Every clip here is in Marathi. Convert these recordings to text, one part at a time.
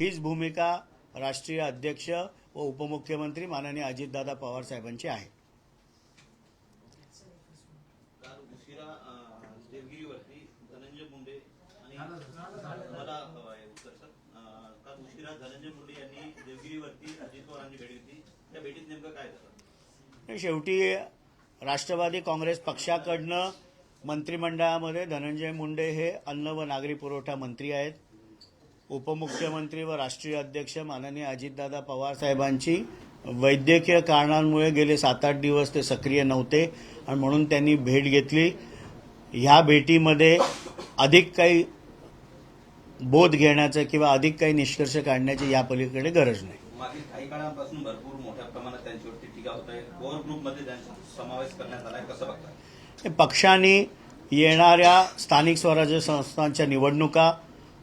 हीच भूमिका राष्ट्रीय अध्यक्ष व उपमुख्यमंत्री माननीय अजितदादा पवार साहेबांची आहे. शेवटी राष्ट्रवादी काँग्रेस पक्षाकडनं मंत्रिमंडळामध्ये धनंजय मुंडे हे अन्न व नागरी पुरवठा मंत्री आहेत. उपमुख्यमंत्री व राष्ट्रीय अध्यक्ष माननीय अजितदादा पवार साहेबांची वैद्यकीय कारणांमुळे गेले सात आठ दिवस ते सक्रिय नव्हते आणि म्हणून त्यांनी भेट घेतली. ह्या भेटीमध्ये अधिक काही बोध घेण्याचं किंवा अधिक काही निष्कर्ष काढण्याची या पलीकडे गरज नाही. मागील काही काळापासून भरपूर मोठ्या प्रमाणात त्यांच्यावरती टीका होत आहे. कोर ग्रुपमध्ये त्यांचा समावेश करण्यात आलाय कसं बघताय पक्षाने येणाऱ्या स्थानिक स्वराज्य संस्थांच्या निवडणुका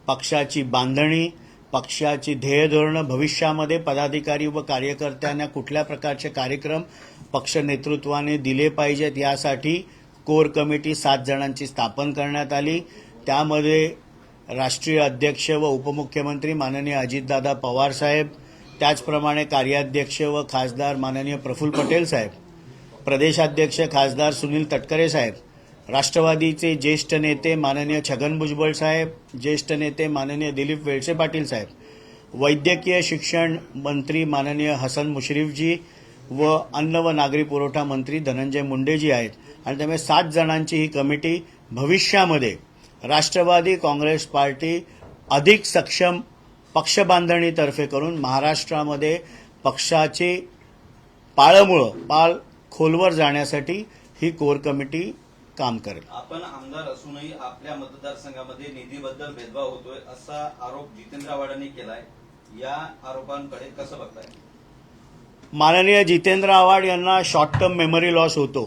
पक्षाची बांधणी पक्षाची ध्येयधोरणं भविष्यामध्ये पदाधिकारी व कार्यकर्त्यांना कुठल्या प्रकारचे कार्यक्रम पक्ष नेतृत्वाने दिले पाहिजेत यासाठी कोर कमिटी सात जणांची स्थापन करण्यात आली. त्यामध्ये राष्ट्रीय अध्यक्ष व उपमुख्यमंत्री माननीय अजितदादा पवार साहेब त्याचप्रमाणे कार्याध्यक्ष व खासदार माननीय प्रफुल्ल पटेल साहेब प्रदेशाध्यक्ष खासदार सुनील तटकरे साहेब राष्ट्रवादीचे ज्येष्ठ नेते माननीय छगन भुजबळ साहेब ज्येष्ठ नेते माननीय दिलीप वेळसे पाटील साहेब वैद्यकीय शिक्षण मंत्री माननीय हसन मुश्रीफजी व अन्न व नागरी पुरवठा मंत्री धनंजय मुंडेजी आहेत. आणि त्यामुळे सात जणांची ही कमिटी भविष्यामध्ये राष्ट्रवादी काँग्रेस पार्टी अधिक सक्षम पक्षबांधणीतर्फे करून महाराष्ट्रामध्ये पक्षाची पाळमुळं पाळ खोलवर जाण्यासाठी ही कोर कमिटी काम करेल. आपण आमदार असूनही आपल्या मतदारसंघामध्ये निधीबद्दल भेदभाव होतोय असा आरोप जितेंद्र आव्हाडांनी केलाय. या आरोपांकडे कसं बघताय? माननीय जितेंद्र आव्हाड यांना शॉर्ट टर्म मेमरी लॉस होतो.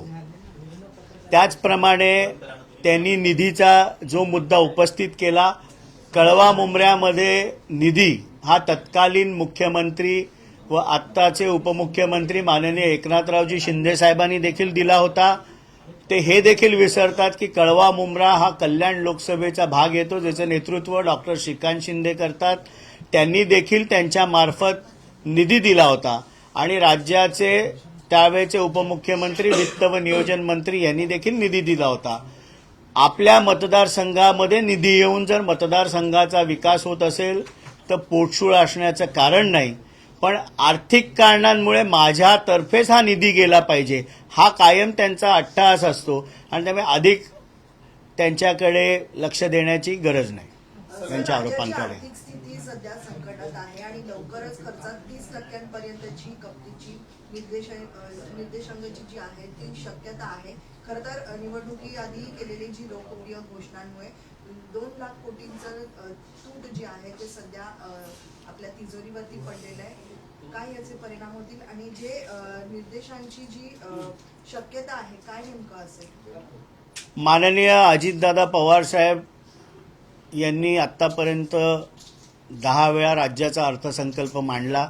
त्याचप्रमाणे त्यांनी निधीचा जो मुद्दा उपस्थित केला कळवा मुंबऱ्यामध्ये निधी हा तत्कालीन मुख्यमंत्री व आत्ताचे उपमुख्यमंत्री माननीय एकनाथरावजी शिंदे साहेबांनी देखील दिला होता. ते हे देखील विसरतात की कळवा मुंब्रा हा कल्याण लोकसभेचा भाग येतो ज्याचं नेतृत्व डॉक्टर श्रीकांत शिंदे करतात. त्यांनी देखील त्यांच्यामार्फत निधी दिला होता. आणि राज्याचे त्यावेळेचे उपमुख्यमंत्री वित्त व नियोजन मंत्री यांनी देखील निधी दिला होता. आपल्या मतदारसंघामध्ये निधी येऊन जर मतदारसंघाचा विकास होत असेल तर पोटशूळ असण्याचं कारण नाही. पण आर्थिक कारणांमुळे माझ्यातर्फेच हा निधी गेला पाहिजे. हा कायम त्यांचा अट्टहास असतो आणि त्यामुळे अधिक त्यांच्याकडे लक्ष देण्याची गरज नाही त्यांच्या आरोपांकडे. सध्या संकटात आहे आणि लवकरच खर्चात तीस टक्क्यांपर्यंतची निर्देश निर्देशांकाची जी आहे ती शक्यता आहे. खरं तर अ, निवडणुकीआधी केलेली जी लोकप्रिय घोषणांमुळे दोन लाख कोटींचं तूट जे आहे ते सध्या तिजोरीवरती पडलेलं आहे. काय याचे परिणाम होतील? आणि जे निर्देशांची जी शक्यता आहे काय नेमकं असेल? माननीय अजितदादा पवार साहेब यांनी आत्तापर्यंत दहा वेळा राज्याचा अर्थसंकल्प मांडला.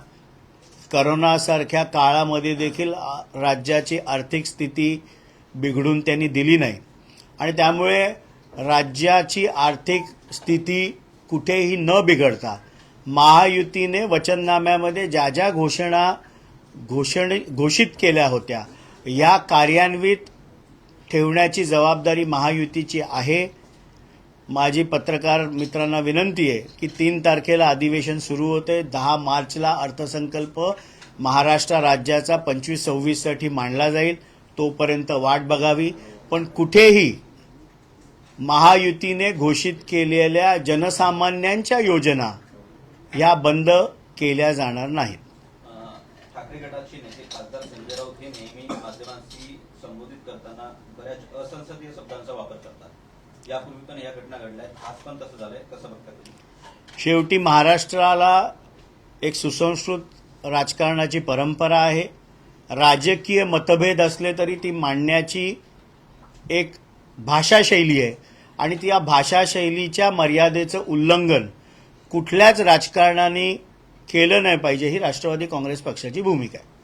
करोनासारख्या काळामध्ये देखील राज्याची आर्थिक स्थिती बिघडून त्यांनी दिली नाही. आणि त्यामुळे राज्याची आर्थिक स्थिती कुठेही न बिघडता महायुतीने वचननाम्यामध्ये ज्या ज्या घोषणा घोषण घोषित केल्या होत्या या कार्यान्वित ठेवण्याची जबाबदारी महायुतीची आहे. माझी पत्रकार मित्रांना विनंती आहे की तीन तारखेला अधिवेशन सुरू होते. दहा मार्चला अर्थसंकल्प महाराष्ट्र राज्याचा पंचवीस सव्वीससाठी मांडला जाईल. तोपर्यंत वाट बघावी. पण कुठेही महायुतीने घोषित केलेल्या जनसामान्यांच्या योजना या बंद केल्या जाणार नाहीत. ठाकरे गटाचे नेते खासदार संजय राऊत हे नेहमी माध्यमांशी संबोधित करताना बऱ्याच असंसदीय शब्दांचा वापर करतात. यापूर्वी पण या घटना घडल्या आहेत आज पण तसं झालंय. कसं शेवटी महाराष्ट्राला एक सुसंस्कृत राजकारणाची परंपरा आहे. राजकीय मतभेद असले तरी ती मांडण्याची एक भाषाशैली आहे. आणि ती या भाषाशैलीच्या मर्यादेचं उल्लंघन कुठल्याच राजकारणाने केलं नाही पाहिजे ही राष्ट्रवादी काँग्रेस पक्षाची भूमिका आहे.